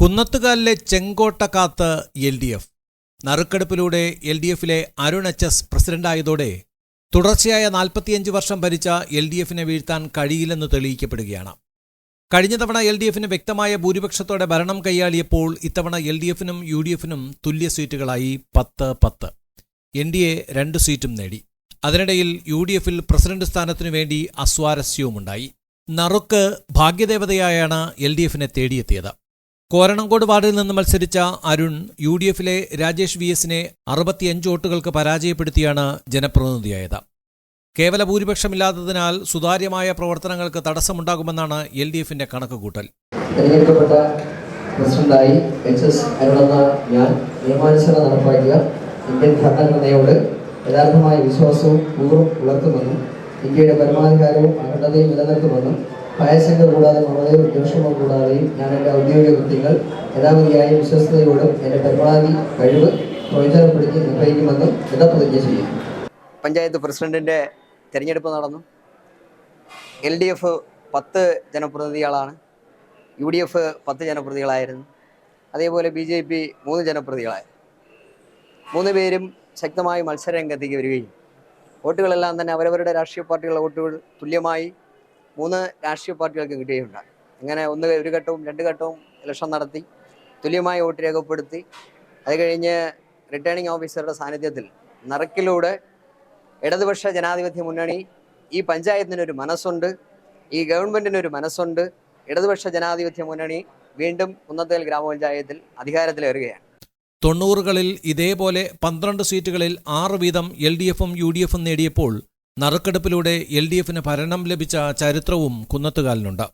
കുന്നത്തുകാലിലെ ചെങ്കോട്ട കാത്ത് L D F. നറുക്കെടുപ്പിലൂടെ എൽ ഡി എഫിലെ അരുൺ എച്ച് എസ് പ്രസിഡന്റായതോടെ തുടർച്ചയായ നാൽപ്പത്തിയഞ്ച് വർഷം ഭരിച്ച എൽ ഡി എഫിനെ വീഴ്ത്താൻ കഴിയില്ലെന്ന് തെളിയിക്കപ്പെടുകയാണ്. കഴിഞ്ഞ തവണ എൽ ഡി എഫിന് വ്യക്തമായ ഭൂരിപക്ഷത്തോടെ ഭരണം കൈയാളിയപ്പോൾ ഇത്തവണ എൽ ഡി എഫിനും യു ഡി എഫിനും തുല്യ സീറ്റുകളായി പത്ത് പത്ത്. എൻ ഡി എ രണ്ട് സീറ്റും നേടി. അതിനിടയിൽ യു ഡി എഫിൽ പ്രസിഡന്റ് സ്ഥാനത്തിനു വേണ്ടി അസ്വാരസ്യവുമുണ്ടായി. നറുക്ക് ഭാഗ്യദേവതയായാണ് എൽ ഡി എഫിനെ തേടിയെത്തിയത്. കോരണങ്കോട് വാർഡിൽ നിന്ന് മത്സരിച്ച അരുൺ യു ഡി എഫിലെ രാജേഷ് വി എസിനെ അറുപത്തിയഞ്ച് വോട്ടുകൾക്ക് പരാജയപ്പെടുത്തിയാണ് ജനപ്രതിനിധിയായത്. കേവല ഭൂരിപക്ഷമില്ലാത്തതിനാൽ സുതാര്യമായ പ്രവർത്തനങ്ങൾക്ക് തടസ്സമുണ്ടാകുമെന്നാണ് എൽ ഡി എഫിന്റെ കണക്കുകൂട്ടൽ. തിരഞ്ഞെടുക്കപ്പെട്ട പ്രസിഡന്റായി എച്ച് എസ് അരുണെന്ന ഞാൻ നിയമാനുസരണം നടപ്പാക്കിയ ഇന്ത്യൻ ഭരണഘടനയോട് യഥാർത്ഥമായ വിശ്വാസവും പൂർവം പുലർത്തുമെന്നും ഇന്ത്യയുടെ പരമാധികാരവും അഖണ്ഡതയും നിലനിർത്തുമെന്നും ഭയശങ്ക കൂടാതെ മമതയോ ഉദ്ദേശമോ കൂടാതെയും ഞാൻ എന്റെ ഔദ്യോഗിക കൃത്യങ്ങൾ യഥാമതിയായും വിശ്വസ്തയോടും എന്റെ പരമാവധി കഴിവ് പ്രയോജനപ്പെടുത്തി നിർവഹിക്കുമെന്നും ദൃഢപ്രതിജ്ഞ ചെയ്യും പഞ്ചായത്ത് പ്രസിഡന്റിന്റെ തിരഞ്ഞെടുപ്പ് നടന്നു. എൽ ഡി എഫ് പത്ത് ജനപ്രതിനിധികളാണ്. യു ഡി എഫ് പത്ത് ജനപ്രതികളായിരുന്നു അതേപോലെ ബി ജെ പി മൂന്ന് ജനപ്രതികളായിരുന്നു മൂന്ന് പേരും ശക്തമായി മത്സരരംഗത്തേക്ക് വരികയും വോട്ടുകളെല്ലാം തന്നെ അവരവരുടെ രാഷ്ട്രീയ പാർട്ടികളുടെ വോട്ടുകൾ തുല്യമായി മൂന്ന് രാഷ്ട്രീയ പാർട്ടികൾക്ക് കിട്ടുകയുണ്ടായി അങ്ങനെ ഒന്ന് ഒരു ഘട്ടവും രണ്ട് ഘട്ടവും ഇലക്ഷൻ നടത്തി തുല്യമായ വോട്ട് രേഖപ്പെടുത്തി അത് കഴിഞ്ഞ് റിട്ടേണിംഗ് ഓഫീസറുടെ സാന്നിധ്യത്തിൽ നറുക്കിലൂടെ ഇടതുപക്ഷ ജനാധിപത്യ മുന്നണി ഈ പഞ്ചായത്തിനൊരു മനസ്സുണ്ട് ഈ ഗവൺമെന്റിനൊരു മനസ്സുണ്ട്. ഇടതുപക്ഷ ജനാധിപത്യ മുന്നണി വീണ്ടും കുന്നത്തേൽ ഗ്രാമപഞ്ചായത്തിൽ അധികാരത്തിലേറുകയാണ്. തൊണ്ണൂറുകളിൽ ഇതേപോലെ പന്ത്രണ്ട് സീറ്റുകളിൽ ആറ് വീതം എൽ ഡി എഫും യു ഡി എഫും നേടിയപ്പോൾ നറുക്കെടുപ്പിലൂടെ എൽ ഡി എഫിന് ഭരണം ലഭിച്ച ചരിത്രവും കുന്നത്തുകാലിനുണ്ട്.